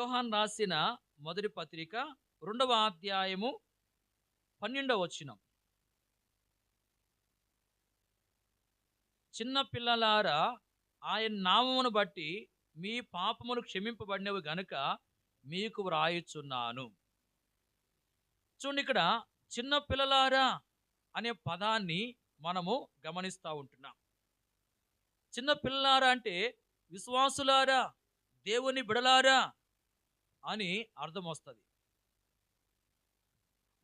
యోహాన్ రాసిన మొదటి పత్రిక రెండవ అధ్యాయము పన్నెండవ వచ్చినం చిన్న పిల్లలారా ఆయన నామమును బట్టి మీ పాపములు క్షమింపబడినవి గనుక మీకు వ్రాయుచున్నాను. చూడండి ఇక్కడ చిన్న పిల్లలారా అనే పదాన్ని మనము గమనిస్తూ ఉంటున్నాం. చిన్న పిల్లలారా అంటే విశ్వాసులారా దేవుని బిడలారా అని అర్థం వస్తుంది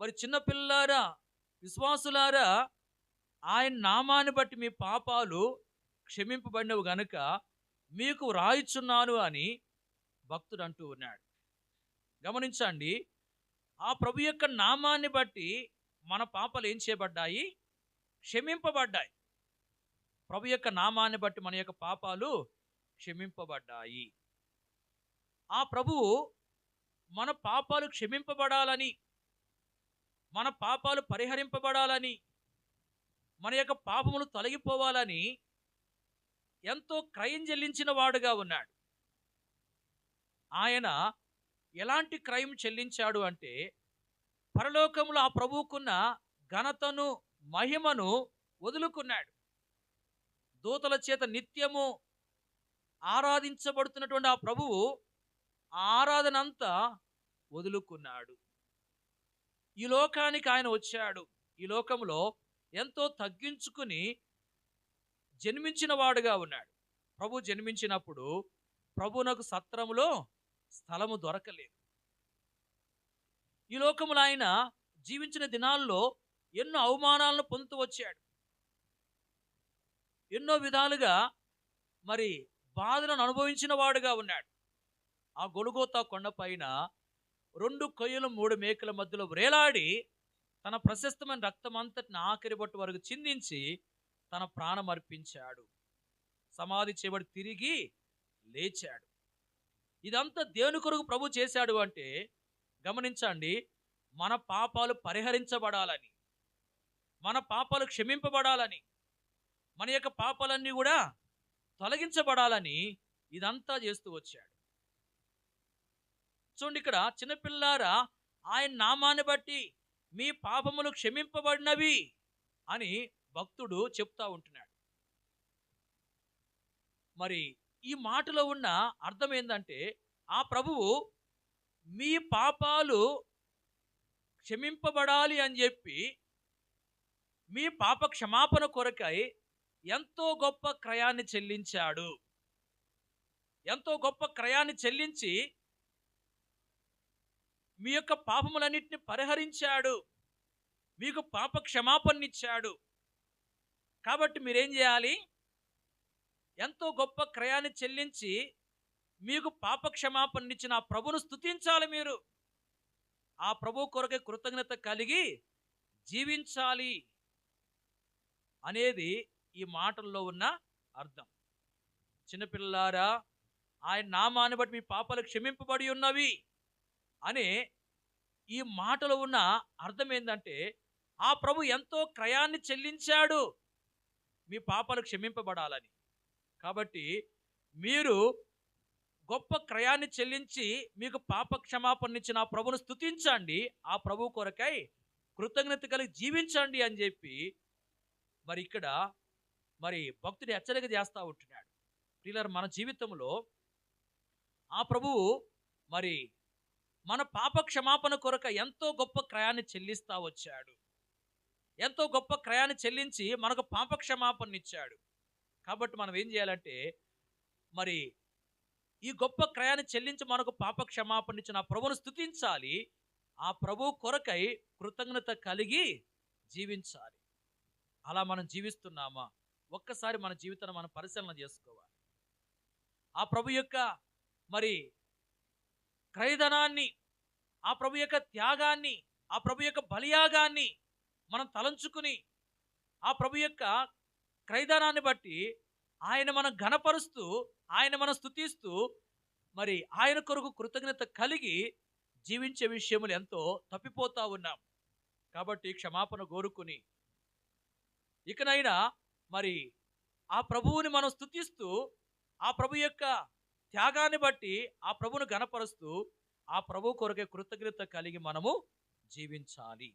మరి చిన్నపిల్లారా విశ్వాసులారా ఆయన నామాన్ని బట్టి మీ పాపాలు క్షమింపబడినవి గనుక మీకు రాయిచున్నాను అని భక్తుడు అంటూ ఉన్నాడు. గమనించండి ఆ ప్రభు యొక్క నామాన్ని బట్టి మన పాపాలు ఏం చేయబడ్డాయి? క్షమింపబడ్డాయి. ప్రభు యొక్క నామాన్ని బట్టి మన యొక్క పాపాలు క్షమింపబడ్డాయి. ఆ ప్రభువు మన పాపాలు క్షమింపబడాలని మన పాపాలు పరిహరింపబడాలని మన యొక్క పాపములు తొలగిపోవాలని ఎంతో క్రయం చెల్లించిన వాడుగా ఉన్నాడు. ఆయన ఎలాంటి క్రయం చెల్లించాడు అంటే పరలోకంలో ఆ ప్రభువుకున్న ఘనతను మహిమను వదులుకున్నాడు. దూతల చేత నిత్యము ఆరాధించబడుతున్నటువంటి ఆ ప్రభువు ఆరాధన అంతా వదులుకున్నాడు. ఈ లోకానికి ఆయన వచ్చాడు. ఈ లోకంలో ఎంతో తగ్గించుకుని జన్మించిన వాడుగా ఉన్నాడు. ప్రభు జన్మించినప్పుడు ప్రభునకు సత్రములో స్థలము దొరకలేదు. ఈ లోకములో ఆయన జీవించిన దినాల్లో ఎన్నో అవమానాలను పొందుతూ వచ్చాడు. ఎన్నో విధాలుగా మరి బాధలను అనుభవించిన వాడుగా ఉన్నాడు. ఆ గొలుగోతా కొండపైన రెండు కొయ్యలు మూడు మేకల మధ్యలో వ్రేలాడి తన ప్రశస్తమైన రక్తమంతటిని ఆఖరి బొట్టు వరకు చిందించి తన ప్రాణం అర్పించాడు. సమాధి చేయబడి తిరిగి లేచాడు. ఇదంతా దేవుని కొరకు ప్రభు చేశాడు అంటే గమనించండి మన పాపాలు పరిహరించబడాలని మన పాపాలు క్షమింపబడాలని మన యొక్క పాపాలన్నీ కూడా తొలగించబడాలని ఇదంతా చేస్తూ వచ్చాడు. చూడండి ఇక్కడ చిన్నపిల్లారా ఆయన నామాన్ని బట్టి మీ పాపములు క్షమింపబడినవి అని భక్తుడు చెప్తా ఉంటున్నాడు. మరి ఈ మాటలో ఉన్న అర్థం ఏంటంటే ఆ ప్రభువు మీ పాపాలు క్షమింపబడాలి అని చెప్పి మీ పాప క్షమాపణ కొరకై ఎంతో గొప్ప క్రయాన్ని చెల్లించాడు. ఎంతో గొప్ప క్రయాన్ని చెల్లించి మీ యొక్క పాపములన్నింటిని పరిహరించాడు. మీకు పాప క్షమాపణనిచ్చాడు కాబట్టి మీరేం చేయాలి? ఎంతో గొప్ప క్రయాన్ని చెల్లించి మీకు పాప క్షమాపణనిచ్చిన ఆ ప్రభును స్తుతించాలి మీరు. ఆ ప్రభు కొరకే కృతజ్ఞత కలిగి జీవించాలి అనేది ఈ మాటల్లో ఉన్న అర్థం. చిన్నపిల్లారా ఆయన నామాన్ని బట్టి మీ పాపాలు క్షమింపబడి ఉన్నవి. అనే ఈ మాటలో ఉన్న అర్థం ఏంటంటే ఆ ప్రభు ఎంతో క్రయాన్ని చెల్లించాడు. మీ పాపాలు క్షమింపబడాలని. కాబట్టి మీరు గొప్ప క్రయాన్ని చెల్లించి మీకు పాప క్షమాపణనిచ్చిన ఆ ప్రభును స్తుతించండి. ఆ ప్రభు కొరకై కృతజ్ఞత కలిగి జీవించండి అని చెప్పి మరి ఇక్కడ మరి భక్తుడు హెచ్చరిక చేస్తూ ఉంటున్నాడు. ప్రియులారా మన జీవితంలో ఆ ప్రభువు మరి మన పాప క్షమాపణ కొరక ఎంతో గొప్ప క్రయాన్ని చెల్లిస్తా వచ్చాడు. ఎంతో గొప్ప క్రయాన్ని చెల్లించి మనకు పాప క్షమాపణ ఇచ్చాడు కాబట్టి మనం ఏం చేయాలంటే మరి ఈ గొప్ప క్రయాన్ని చెల్లించి మనకు పాప క్షమాపణ ఇచ్చిన ఆ ప్రభువును స్థుతించాలి ఆ ప్రభు కొరకై కృతజ్ఞత కలిగి జీవించాలి. అలా మనం జీవిస్తున్నామా? ఒక్కసారి మన జీవితాన్ని మనం పరిశీలన చేసుకోవాలి. ఆ ప్రభు యొక్క మరి క్రయధనాన్ని ఆ ప్రభు యొక్క త్యాగాన్ని ఆ ప్రభు యొక్క బలియాగాన్ని మనం తలంచుకుని ఆ ప్రభు యొక్క క్రైదానాన్ని బట్టి ఆయన మనం ఘనపరుస్తూ ఆయన మనం స్థుతిస్తూ మరి ఆయన కొరకు కృతజ్ఞత కలిగి జీవించే విషయములు ఎంతో తప్పిపోతా ఉన్నాం. కాబట్టి క్షమాపణ కోరుకుని ఇకనైనా మరి ఆ ప్రభువుని మనం స్తుతిస్తూ ఆ ప్రభు యొక్క త్యాగాన్ని బట్టి ఆ ప్రభును గణపరుస్తూ ఆ ప్రభు కొరకే కృతజ్ఞత కలిగి మనము జీవించాలి.